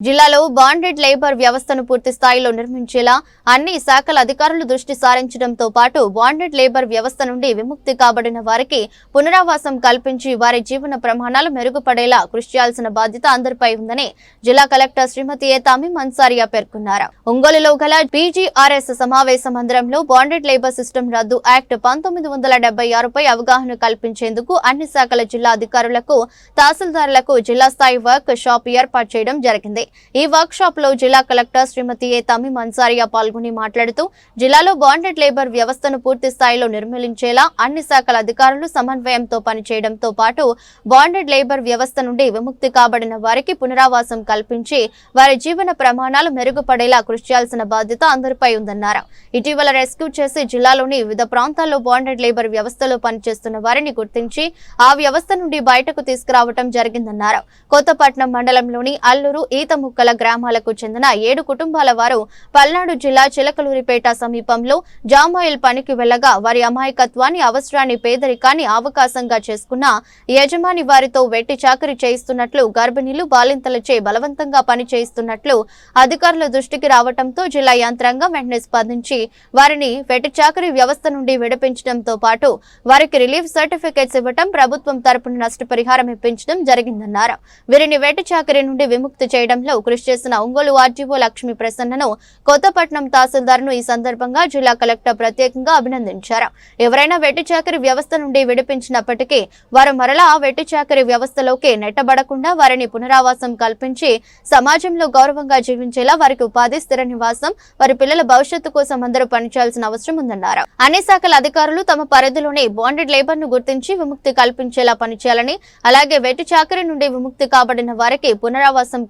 జిల్లాలో bonded labour వ్యవస్థను పూర్తి స్థాయిలో నిర్మించేలా అన్ని శాఖల అధికారులు దృష్టి సారించడంతో పాటు బాండెడ్ లేబర్ వ్యవస్థ నుండి విముక్తి కాబడిన వారికి పునరావాసం కల్పించి వారి జీవన ప్రమాణాలు మెరుగుపడేలా కృషి చేయాల్సిన బాధ్యత అందరిపై ఉందని జిల్లా కలెక్టర్ శ్రీమతి ఏ మన్సారియా పేర్కొన్నారు. ఒంగోలులో గల పీజీఆర్ఎస్ సమావేశ మందిరంలో బాండెడ్ లేబర్ సిస్టమ్ రద్దు యాక్ట్ పంతొమ్మిది వందల డెబ్బై ఆరుపై అవగాహన కల్పించేందుకు అన్ని శాఖల జిల్లా అధికారులకు తహసీల్దారులకు జిల్లా స్థాయి వర్క్ షాప్ ఏర్పాటు చేయడం జరిగింది. ఈ వర్క్ షాప్లో జిల్లా కలెక్టర్ శ్రీమతి ఏ తమి మన్సారియా పాల్గొని మాట్లాడుతూ జిల్లాలో బాండెడ్ లేబర్ వ్యవస్థను పూర్తి స్థాయిలో నిర్మూలించేలా అన్ని శాఖల అధికారులు సమన్వయంతో పనిచేయడంతో పాటు బాండెడ్ లేబర్ వ్యవస్థ నుండి విముక్తి కాబడిన వారికి పునరావాసం కల్పించి వారి జీవన ప్రమాణాలు మెరుగుపడేలా కృషి చేయాల్సిన బాధ్యత అందరిపై ఉందన్నారు. ఇటీవల రెస్క్యూ చేసి జిల్లాలోని వివిధ ప్రాంతాల్లో బాండెడ్ లేబర్ వ్యవస్థలో పనిచేస్తున్న వారిని గుర్తించి ఆ వ్యవస్థ నుండి బయటకు తీసుకురావడం జరిగిందన్నారు. కొత్తపట్నం మండలంలోని అల్లూరు ఈత ముక్కల గ్రామాలకు చెందిన ఏడు కుటుంబాల వారు పల్నాడు జిల్లా చిలకలూరిపేట సమీపంలో జామాయిల్ పనికి వెళ్ళగా వారి అమాయకత్వాన్ని అవసరాన్ని పేదరికాన్ని అవకాశంగా చేసుకున్న యజమాని వారితో వెట్టి చాకరీ చేయిస్తున్నట్లు గర్భిణీలు బాలింతలచే బలవంతంగా పని చేయిస్తున్నట్లు అధికారుల దృష్టికి రావడంతో జిల్లా యంత్రాంగం వెంటనే స్పందించి వారిని వెట్టి చాకరీ వ్యవస్థ నుండి విడిపించడంతో పాటు వారికి రిలీఫ్ సర్టిఫికేట్స్ ఇవ్వటం ప్రభుత్వం తరపున నష్టపరిహారం ఇప్పించడం జరిగిందన్నారు. వీరిని వెట్టి చాకరీ నుండి విముక్తి చేయడంలో కృషి చేసిన ఒంగోలు ఆర్జీఓ లక్ష్మీ ప్రసన్నను కొత్తపట్నం తహసీల్దార్ను ఈ సందర్భంగా జిల్లా కలెక్టర్ ప్రత్యేకంగా అభినందించారు. ఎవరైనా వెట్టి చాకరీ వ్యవస్థ నుండి విడిపించినప్పటికీ వారు మరలా ఆ వెట్టి చాకరీ వ్యవస్థలోకి నెట్టబడకుండా వారిని పునరావాసం కల్పించి సమాజంలో గౌరవంగా జీవించేలా వారికి ఉపాధి స్థిర నివాసం వారి పిల్లల భవిష్యత్తు కోసం అందరూ పనిచేయాల్సిన అవసరం ఉందన్నారు. అన్ని శాఖల అధికారులు తమ పరిధిలోని బాండెడ్ లేబర్ను గుర్తించి విముక్తి కల్పించేలా పనిచేయాలని అలాగే వెట్టి చాకరీ నుండి విముక్తి కాబడిన వారికి పునరావాసం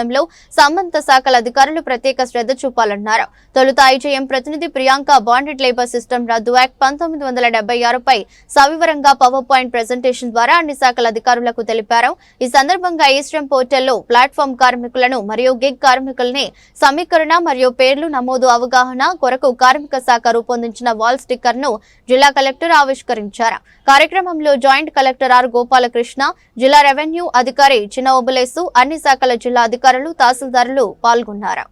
కల్పించడంలో సంబంధిత శాఖల అధికారులు ప్రత్యేక శ్రద్ధ చూపాలన్నారు. తొలుత ఐజేఎం ప్రతినిధి ప్రియాంక బాండెడ్ లేబర్ సిస్టమ్ రద్దు యాక్ట్ పంతొమ్మిది వందల డెబ్బై ఆరుపై సవివరంగా పవర్ పాయింట్ ప్రజెంటేషన్ ద్వారా అన్ని శాఖల అధికారులకు తెలిపారు. ఈ సందర్భంగా ఈస్టర్న్ పోర్టల్లో ప్లాట్ఫామ్ కార్మికులను మరియు గిగ్ కార్మికుల్ని సమీకరణ మరియు పేర్లు నమోదు అవగాహన కొరకు కార్మిక శాఖ రూపొందించిన వాల్ స్టిక్కర్ను జిల్లా కలెక్టర్ ఆవిష్కరించారు. కార్యక్రమంలో జాయింట్ కలెక్టర్ ఆర్ గోపాలకృష్ణ జిల్లా రెవెన్యూ అధికారి చిన్న ఓబులేసు అన్ని శాఖల జిల్లా అధికారులు తహసీల్దారులు పాల్గొన్నారు.